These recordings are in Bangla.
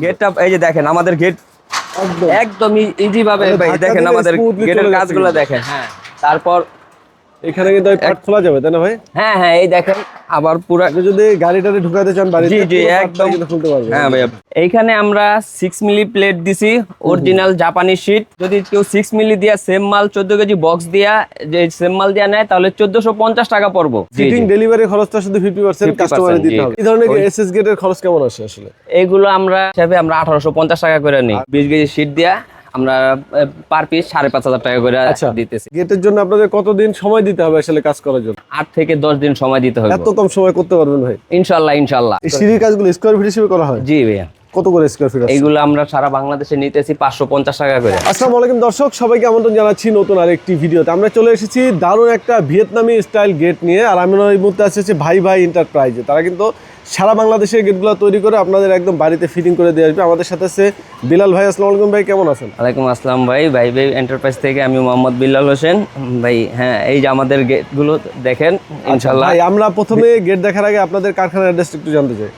গেটটা এই যে দেখেন আমাদের গেট একদম। একদম ইজি ভাবে দেখেন আমাদের গেটের কাজগুলো দেখেন হ্যাঁ। তারপর এখানে কিন্তু ওই পার্ট খোলা যাবে তাই না ভাই? হ্যাঁ হ্যাঁ এই দেখেন আবার পুরা যদি গাড়িটারে ঢুকাতে চান বাড়িতে জি, জি, একদম। খুলতে পারবেন। হ্যাঁ ভাইয়া। এইখানে আমরা সিক্স মিলি প্লেট দিছি অরিজিনাল জাপানি শিট যদি কেউ সিক্স মিলি দিয়া সেম মাল চোদ্দ কেজি বক্স দিয়া যে সেম মাল দিয়া নেয় তাহলে চোদ্দশো পঞ্চাশ টাকা পড়ব। ফিটিং ডেলিভারি খরচটা শুধু ফিফটি পার্সেন্ট 50% কাস্টমারে দিতে হবে। এই ধরনের এসএস গেটের খরচ কেমন আসে আসলে? এইগুলো আমরা হিসাবে আমরা আঠারোশো পঞ্চাশ টাকা করে নিই। বিশ কেজি শিট দিয়া আমরা পার পিস সাড়ে পাঁচ হাজার টাকা করে আচ্ছা। দিতেছি। গেটের জন্য আপনাদের কতদিন সময় দিতে হবে আসলে কাজ করার জন্য? আট থেকে দশ দিন সময় দিতে হবে এত কম সময় করতে পারবেন ভাই? ইনশাল্লাহ ইনশাল্লাহ। সিঁড়ির কাজগুলো স্কোয়ার ফিট হিসেবে করা হয়? জি ভাইয়া। কত করে স্কোয়ার ফিট এইগুলো আমরা সারা বাংলাদেশে নিতেছি পাঁচশো পঞ্চাশ টাকা করে। আসসালামু আলাইকুম দর্শক সবাইকে আমন্ত্রণ জানাচ্ছি নতুন আরেকটি ভিডিওতে। আমরা চলে এসেছি দারুণ একটা ভিয়েতনামি স্টাইল গেট নিয়ে আর আমি এই মুহূর্তে আসছি ভাই ভাই এন্টারপ্রাইজে তারা কিন্তু সারা বাংলাদেশের গেটগুলো তৈরি করে আপনাদের একদম বাড়িতে ফিটিং করে দিয়ে আসবে। আমাদের সাথে আছে বিলাল ভাই আসসালামু আলাইকুম ভাই কেমন আছেন? ওয়ালাইকুম আসসালাম ভাই ভাই ভাই এন্টারপ্রাইজ থেকে আমি মোহাম্মদ বিল্লাল হোসেন। ভাই হ্যাঁ এই যে আমাদের গেটগুলো দেখেন ইনশাল্লাহ ভাই আমরা প্রথমে গেট দেখার আগে আপনাদের কারখানার অ্যাড্রেস একটু জানতে চাই।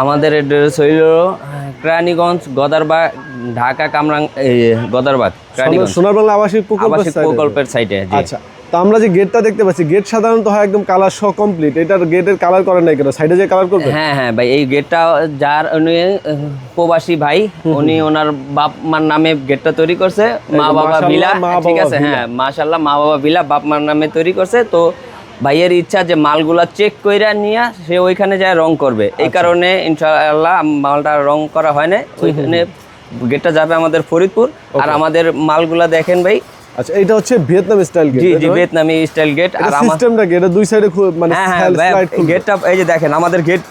আমাদের অ্যাড্রেস হইল কেরানীগঞ্জ গদারবাগ ঢাকা কামরাং গদারবাগ কেরানীগঞ্জ। সোনার বাংলা আবাসিক প্রকল্প প্রকল্পের সাইডে আচ্ছা তো আমরা যে গেটটা দেখতে পাচ্ছি গেট সাধারণত হয় একদম কালার সহ কমপ্লিট এটার গেটের কালার করেন নাই কেন? সাইডে যে কালার করবে? হ্যাঁ হ্যাঁ ভাই এই গেটটা যার উনি প্রবাসী ভাই উনি ওনার বাপ মার নামে গেটটা তৈরি করছে। মা বাবা বিলা ঠিক আছে। হ্যাঁ মাশাল্লাহ মা বাবা বিলা বাপ মার নামে তৈরি করছে। তো ভাইয়ের ইচ্ছা যে মালগুলা চেক কইরা নিয়ে সে ওইখানে যায় রং করবে। আচ্ছা। এই কারণে ইনশাআল্লাহ মালটা রং করা হয় না ওইখানে গেটটা যাবে আমাদের ফরিদপুর। আর আমাদের মালগুলা দেখেন ভাই। আচ্ছা এটা হচ্ছে ভিয়েতনাম স্টাইল গেট জি জি ভিয়েতনামি স্টাইল গেট আর সিস্টেমটা এটা দুই সাইডে মানে হ্যাঁ হ্যাঁ গেটটা এই যে দেখেন আমাদের গেট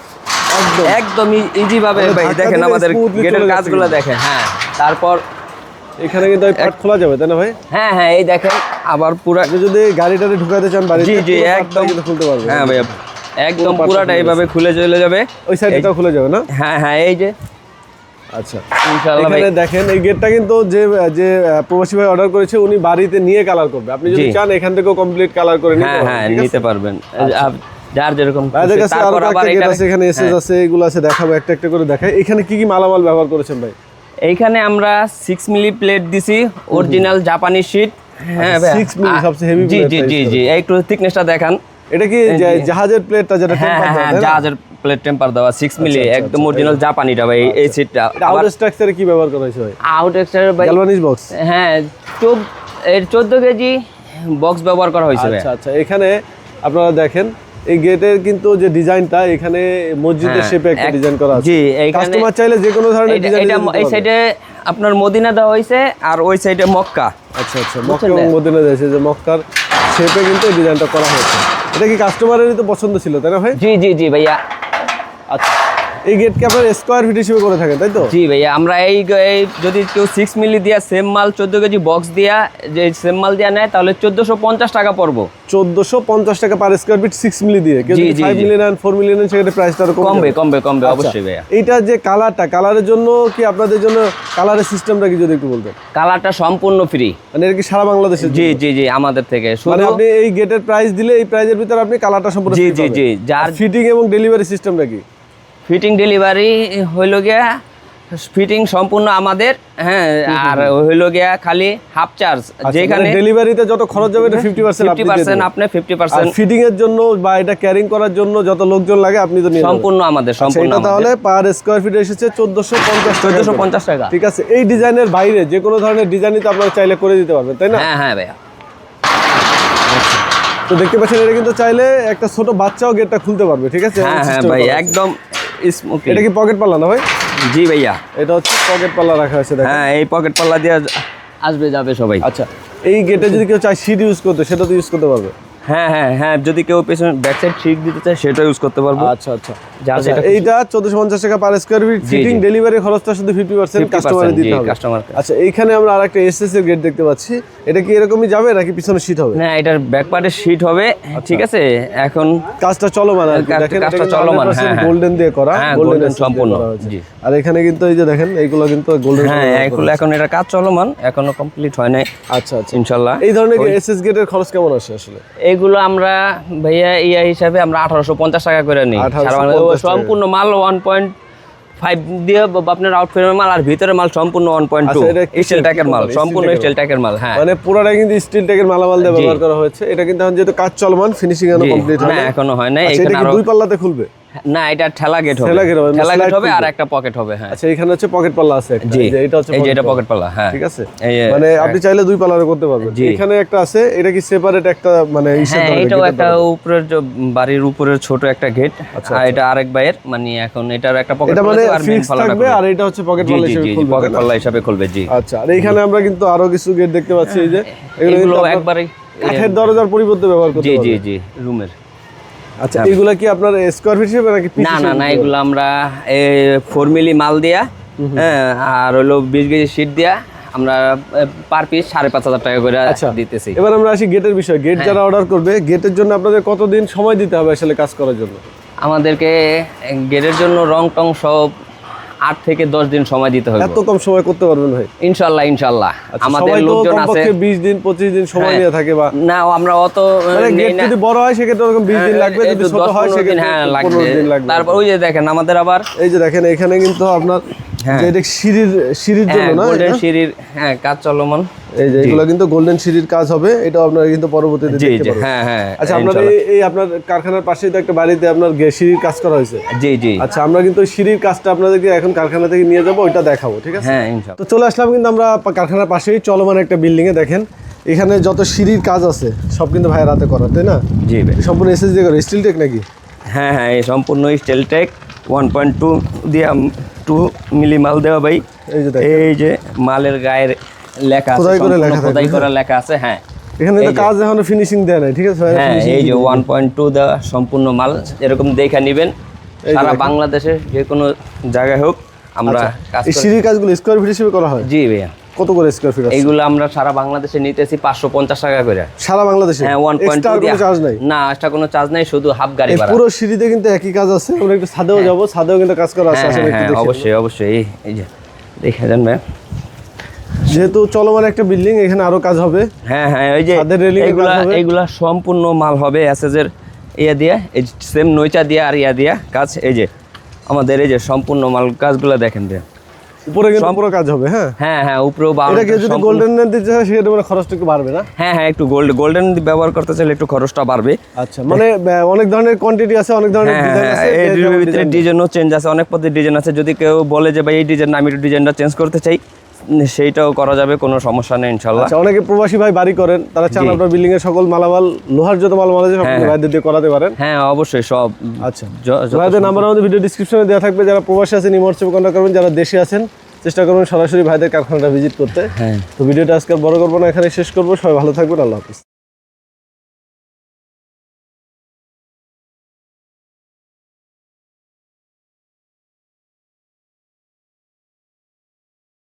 একদম। একদম ইজি ভাবে মানে ভাই দেখেন আমাদের গেটের কাজগুলো দেখেন হ্যাঁ। তারপর এখানে কিন্তু পার্ট খোলা যাবে তাই না ভাই? হ্যাঁ হ্যাঁ এই দেখেন আবার পুরা যদি গাড়িটারে ঢুকাতে চান বাড়িতে জি জি একদম। কিন্তু খুলতে পারবেন। হ্যাঁ ভাইয়া একদম পুরো পুরাটা এইভাবে খুলে চলে যাবে। ওই সাইডটাও খুলে যাবে না? হ্যাঁ হ্যাঁ এই যে। আচ্ছা। এখানে দেখেন এই গেটটা কিন্তু যে যে প্রবাসী ভাই অর্ডার করেছে উনি বাড়িতে নিয়ে কালার করবে। আপনি যদি চান এখান থেকেও কমপ্লিট কালার করে নিতে হ্যাঁ হ্যাঁ নিতে পারবেন। আপ- যার যেরকম তারপর আবার এখানে এসএস আছে এগুলো আছে দেখাবো একটা একটা করে দেখাই। এখানে কি কি মালামাল ব্যবহার করেছেন ভাই? এইখানে আমরা সিক্স মিলি প্লেট দিছি অরিজিনাল জাপানি শিট হ্যাঁ আচ্ছা, ভাইয়া। 6 মিলি সবচেয়ে heavy জি জি টা জি জি একটু থিকনেসটা দেখান। এটা কি জাহাজের প্লেটটা যেটা হ্যাঁ টেম্পার হ্যাঁ হ্যাঁ জাহাজের প্লেট টেম্পার দেওয়া মিলি আচ্ছা, একদম অরিজিনাল জাপানিটা ভাই এই সিটটা আউট স্ট্রাকচারে কি ব্যবহার করা হয়েছে ভাই? আউট এক্সটার ভাই গ্যালভানিজ বক্স হ্যাঁ চোদ্দ এর চোদ্দ কেজি বক্স ব্যবহার করা হয়েছে আচ্ছা আচ্ছা এখানে আপনারা দেখেন এই গেটের কিন্তু যে ডিজাইনটা এখানে মসজিদের হ্যাঁ, শেপে একটা ডিজাইন করা আছে। জি, কাস্টমার চাইলে যে কোনো ধরনের ডিজাইন এটা এই সাইডে আপনার মদিনা দেওয়া হয়েছে আর ওই সাইডে মক্কা। আচ্ছা আচ্ছা মক্কা এবং মদিনা দেওয়া যে মক্কার শেপে কিন্তু এই ডিজাইনটা করা হয়েছে। এটা কি কাস্টমারেরই তো পছন্দ ছিল তাই না ভাই? জি জি জি ভাইয়া। আচ্ছা। এই গেটকে আপনার স্কোয়ার ফিট হিসেবে করে থাকেন তাই তো? জি ভাইয়া আমরা এই এই যদি কেউ সিক্স মিলি দিয়া সেম মাল চোদ্দ কেজি বক্স দিয়া যে সেম মাল দিয়া নেয় তাহলে চোদ্দশো পঞ্চাশ টাকা পড়ব। চোদ্দশো পঞ্চাশ টাকা per square feet six milli দিয়ে। কেউ যদি ফাইভ মিলি নেন ফোর মিলি নেন সেক্ষেত্রে প্রাইসটা কমবে কমবে কমবে আচ্ছা, অবশ্যই ভাইয়া। এইটা যে কালারটা কালারের জন্য কি আপনাদের জন্য কালারের সিস্টেমটা কি যদি একটু বলতেন? কালারটা সম্পূর্ণ ফ্রি মানে এটা কি সারা বাংলাদেশের জি? জি জি আমাদের থেকে। মানে আপনি এই গেটের প্রাইস দিলে এই প্রাইজের ভিতরে আপনি কালারটা সম্পূর্ণ জি জি জি যার ফিটিং এবং ডেলিভারি সিস্টেমটা কি? ফিটিং ডেলিভারি হইল গিয়া ফিটিং সম্পূর্ণ আমাদের হ্যাঁ আর হইল গিয়া খালি হাফ চার্জ যেখানে ডেলিভারিতে যত খরচ যাবে এটা ফিফটি পার্সেন্ট ফিফটি পার্সেন্ট আপনি ফিফটি আর পার্সেন্ট ফিটিং এর জন্য বা এটা ক্যারিং করার জন্য যত লোকজন লাগে আপনি তো নিয়ে সম্পূর্ণ আমাদের আচ্ছা, সম্পূর্ণ তাহলে পার স্কোয়ার ফিট এসেছে চোদ্দশো পঞ্চাশ চোদ্দশো পঞ্চাশ টাকা। ঠিক আছে এই ডিজাইনের বাইরে যে কোনো ধরনের ডিজাইনই তো আপনারা চাইলে করে দিতে পারবেন তাই না? হ্যাঁ হ্যাঁ ভাইয়া। তো দেখতে পাচ্ছেন এটা কিন্তু চাইলে একটা ছোট বাচ্চাও গেটটা খুলতে পারবে ঠিক আছে হ্যাঁ হ্যাঁ ভাই একদম স্মোকি এটা কি পকেট পাল্লা না ভাই? জি ভাইয়া। এটা হচ্ছে পকেট পাল্লা রাখা আছে দেখেন। হ্যাঁ এই পকেট পাল্লা দিয়ে আসবে যাবে সবাই। আচ্ছা এই গেটে যদি কেউ চায় সিট ইউজ করতে সেটা তো ইউজ করতে পারবে। হ্যাঁ হ্যাঁ হ্যাঁ যদি কেউ পেছনে ব্যাক সাইড দিতে চায় সেটা ইউজ করতে পারব। আচ্ছা আচ্ছা। আচ্ছা, এইটা চোদ্দশো পঞ্চাশ টাকা per square feet fitting delivery খরচটা শুধু 50% কাস্টমারে দিতে হবে। আচ্ছা এইখানে আমরা আরেকটা এসএস এর গেট দেখতে পাচ্ছি। এটা কি এরকমই যাবে নাকি পিছনে হবে? না এটার ব্যাক পার্টের শীট হবে ঠিক আছে? এখন কাজটা চলমান আর দেখেন কাজটা চলমান, হ্যাঁ, হ্যাঁ। গোল্ডেন দিয়ে করা হ্যাঁ, গোল্ডেন সম্পূর্ণ, জি। আর এখানে কিন্তু এই যে দেখেন এইগুলো কিন্তু গোল্ডেন হ্যাঁ এগুলো এখন এটা কাজ চলমান এখনও কমপ্লিট হয় নাই আচ্ছা আচ্ছা। ইনশাল্লাহ। এই ধরনের এসএস গেটের খরচ কেমন আসে আসলে? এইগুলো আমরা ভাইয়া ইয়া হিসাবে আমরা আঠারোশো পঞ্চাশ টাকা করে নিই। 1850 সারা বাংলাদেশে। ও টাকা। সম্পূর্ণ মাল ওয়ান পয়েন্ট ফাইভ দিয়ে আপনার আউট ফ্রেমের মাল আর ভিতরে মাল সম্পূর্ণ ওয়ান পয়েন্ট টু স্টিল ট্যাকের মাল সম্পূর্ণ steel স্টিল ট্যাকের মাল হ্যাঁ। মানে পুরোটা কিন্তু স্টিল ট্যাকের মালামাল দিয়ে ব্যবহার করা হয়েছে। এটা কিন্তু এখন যেহেতু কাজ চলমান ফিনিশিং এখনও কমপ্লিট হয় না এখনও হয় নাই। আচ্ছা এটা দুই পাল্লাতে খুলবে? না এটা ঠেলা গেট হবে। ঠেলা gate হবে, ঠেলা গেট হবে আর একটা পকেট হবে হ্যাঁ। আচ্ছা এখানে হচ্ছে পকেট পাল্লা আছে একটা। এই যে এটা হচ্ছে এই যে এটা পকেট পাল্লা। হ্যাঁ। ঠিক আছে? মানে আপনি চাইলে দুই পাল্লারে করতে পারবেন। এখানে একটা আছে এটা কি সেপারেট একটা মানে হ্যাঁ এটাও একটা উপরের যে বাড়ির উপরের ছোট একটা গেট আর এটা আরেক বাইয়ের মানে এখন এটার একটা পকেট এটা মানে আর মেইন থাকবে আর এটা হচ্ছে পকেট পাল্লা হিসেবে খুলবে পকেট পাল্লা হিসাবে খুলবে জি। আচ্ছা আর এখানে আমরা কিন্তু আরও কিছু গেট দেখতে পাচ্ছি এই যে এগুলো একবারে কাঠের দরজার পরিবর্তে ব্যবহার করতে জি জি জি রুমের। আচ্ছা এগুলা কি আপনার স্কোয়ার ফিট হিসেবে নাকি না না না এগুলো আমরা ফোর মিলি মাল দিয়া হ্যাঁ আর হলো বিশ কেজি শীট দিয়া আমরা পার পিস সাড়ে পাঁচ হাজার টাকা করে আচ্ছা। দিতেছি। এবার আমরা আসি গেটের বিষয়। গেট হ্যাঁ। যারা অর্ডার করবে গেটের জন্য আপনাদের কতদিন সময় দিতে হবে আসলে কাজ করার জন্য? আমাদেরকে গেটের জন্য রং টং সব আট থেকে দশ দিন সময় দিতে হবে এত কম সময় করতে পারবেন ভাই? ইনশাল্লাহ ইনশাল্লাহ। আচ্ছা, আমাদের লোকজন আছে। বিশ দিন 25 দিন সময় হ্যাঁ। নিয়ে থাকে বা না আমরা অত মানে না। যদি বড় হয় সেক্ষেত্রে ওরকম 20 দিন হ্যাঁ, লাগবে যদি ছোট হয় সেক্ষেত্রে হ্যাঁ লাগবে। তারপর ওই যে দেখেন আমাদের আবার এই যে দেখেন এখানে কিন্তু আপনার হ্যাঁ। সিঁড়ির সিঁড়ির জন্য না গোল্ডেন সিঁড়ির হ্যাঁ কাজ চলমান। এই যে এগুলো কিন্তু গোল্ডেন সিঁড়ির কাজ হবে এটা আপনারা কিন্তু পরবর্তীতে দেখতে জি পারবেন। হ্যাঁ হ্যাঁ আচ্ছা আপনার এই- আপনার কারখানার পাশেই তো একটা বাড়িতে আপনার সিঁড়ির কাজ করা হয়েছে। জি জি। আচ্ছা আমরা কিন্তু সিঁড়ির কাজটা আপনাদেরকে এখন কারখানা থেকে নিয়ে যাব ওইটা দেখাবো ঠিক আছে? হ্যাঁ তো চলে আসলাম কিন্তু আমরা কারখানার পাশেই চলমান একটা বিল্ডিং এ দেখেন। এখানে যত সিঁড়ির কাজ আছে সব কিন্তু ভাইয়ের হাতে করা তাই না? জি ভাই। সম্পূর্ণ এসএস দিয়ে করে স্টিল টেক নাকি? হ্যাঁ হ্যাঁ এই সম্পূর্ণ steel tech one point two দিয়ে টু মিলি মাল দেওয়া ভাই। এই যে এই যে মালের গায়ের লেখা আছে খোদাই করে লেখা খোদাই করা লেখা আছে হ্যাঁ। এখানে তো কাজ এখনও ফিনিশিং দেয় নাই ঠিক আছে? হ্যাঁ এই যে দিয়ে ওয়ান পয়েন্ট টু দেওয়া সম্পূর্ণ মাল এরকম দেখে নিবেন। সারা বাংলাদেশে যে কোনো জায়গায় হোক আমরা কাজ এই। সিঁড়ির কাজগুলো স্কোয়ার ফিট হিসেবে করা হয়? জি ভাইয়া। কত করে স্কোয়ার ফিট আছে? এইগুলো আমরা সারা বাংলাদেশে নিতেছি পাঁচশো পঞ্চাশ টাকা করে। সারা বাংলাদেশে? হ্যাঁ ওয়ান পয়েন্ট চার্জ নাই? না এক্সট্রা কোনো চার্জ নাই শুধু হাফ গাড়ি ভাড়া। পুরো সিঁড়িতে কিন্তু একই কাজ আছে আমরা একটু ছাদেও যাব ছাদেও কিন্তু কাজ করা আছে হ্যাঁ আসলে হ্যাঁ একটু হ্যাঁ অবশ্যই অবশ্যই। এই এই যে দেখে যান ভাই যেহেতু চলমান একটা বিল্ডিং এখানে আরও কাজ হবে। হ্যাঁ হ্যাঁ এই যে এর হবে? এইগুলা সম্পূর্ণ মাল হবে এসএসের ইয়া দিয়ে এই সেম নইচা দিয়ে আর ইয়া দিয়া কাজ। এই যে আমাদের এই যে সম্পূর্ণ মাল কাজগুলো দেখেন যে উপরে কিন্তু পুরো কাজ হবে হ্যাঁ? হ্যাঁ হ্যাঁ উপরেও বা এটা যদি গোল্ডেন দিতে চায় সেক্ষেত্রে মানে খরচটা একটু বাড়বে না? হ্যাঁ হ্যাঁ একটু গোল্ড গোল্ডেন ব্যবহার করতে চাইলে একটু খরচটা বাড়বে। আচ্ছা মানে অনেক ধরনের কোয়ান্টিটি আছে অনেক ধরনের হ্যাঁ ডিজাইন হ্যাঁ আছে এই ডিজাইনের ভিতরে ডিজাইনও চেঞ্জ আছে অনেক পদের ডিজাইন আছে। যদি কেউ বলে যে ভাই এই ডিজাইন আমি একটু ডিজাইনটা চেঞ্জ করতে চাই সেইটাও করা যাবে কোনো সমস্যা নেই ইনশাল্লাহ। আচ্ছা অনেকে প্রবাসী ভাই বাড়ি করেন তারা চান আপনার বিল্ডিং এর সকল মালামাল লোহার যত মালামাল আছে সব হ্যাঁ, ভাইদের দিয়ে করাতে পারেন। হ্যাঁ অবশ্যই সব আচ্ছা। ভাইদের নাম্বার আমাদের ভিডিও ডিসক্রিপশনে দেওয়া থাকবে যারা প্রবাসী আছেন ইমোর্সে কন্ট্যাক্ট করবেন যারা দেশে আছেন চেষ্টা করবেন সরাসরি ভাইদের কারখানাটা ভিজিট করতে। হ্যাঁ। তো ভিডিওটা আজকে বড় করব না এখানে শেষ করব। সবাই ভালো থাকবেন আল্লাহ হাফিজ।